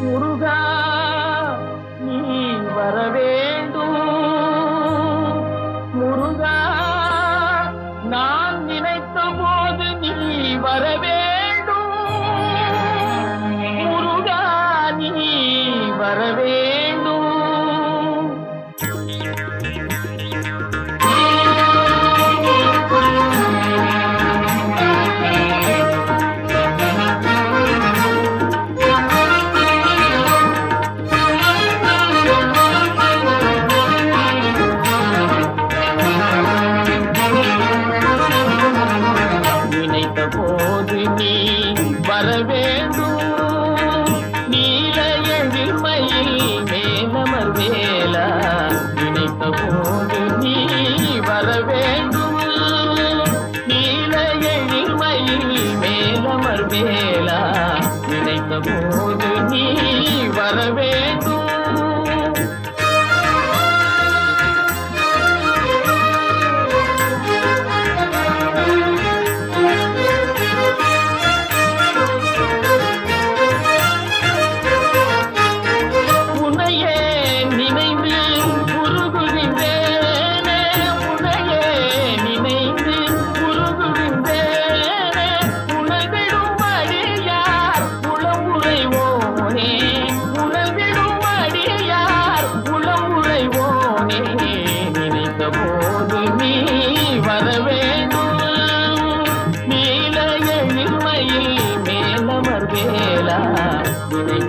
முருகா நீ வர வேண்டும். முருகா நான் நினைத்த போது நீ வர வேண்டும். முருகா நீ வர வேண்டும் போது நீ வர வேண்டும். நீல எழில்மையில் மேலமர் வேலா நினைத்த போது நீ வர வேண்டும். நீல எழில்மையில் மேலமர் வேலா நினைத்த போது நீ வர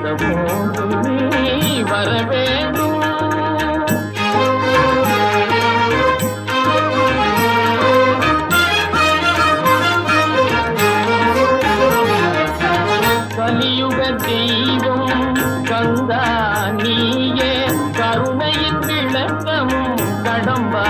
நினைத்த போது வர வேண்டும் கலியுக தெய்வம் கந்தா நீயே கருணையின் விளக்கமும் கடம்பா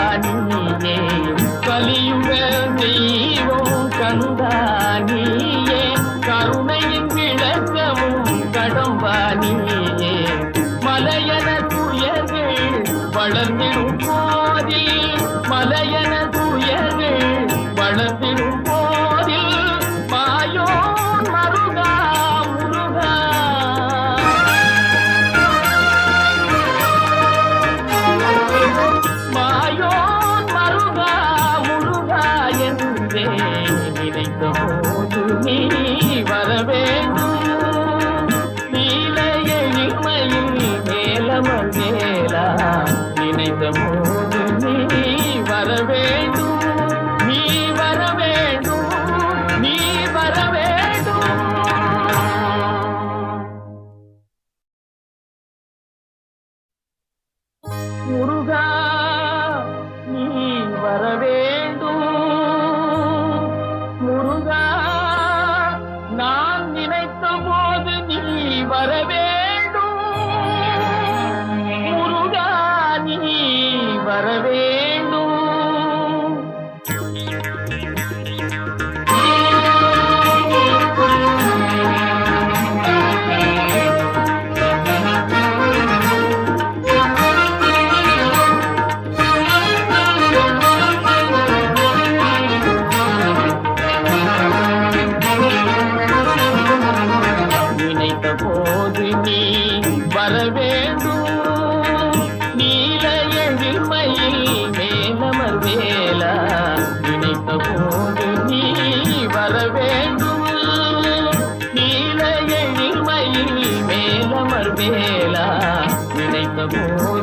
மலையன துயர்கள் வளர்ந்திடும் போதில் மாயோ மருகா முருகா மாயோன் மருகா முருகா என்றே நினைத்த போது நீ நீல மேலமர் மேலா நினைத்த போது முருகா நீ வர வேண்டும். முருகா நான் நினைத்த போது நீ வர வேண்டும். முருகா நீ வர வேண்டும். நீல எதிர்மையில் மேலமர் வேலா. நினைத்த போது நீ வர வேண்டும். நீல எதிர்மையில் மேலமர் வேலா. நினைத்த போது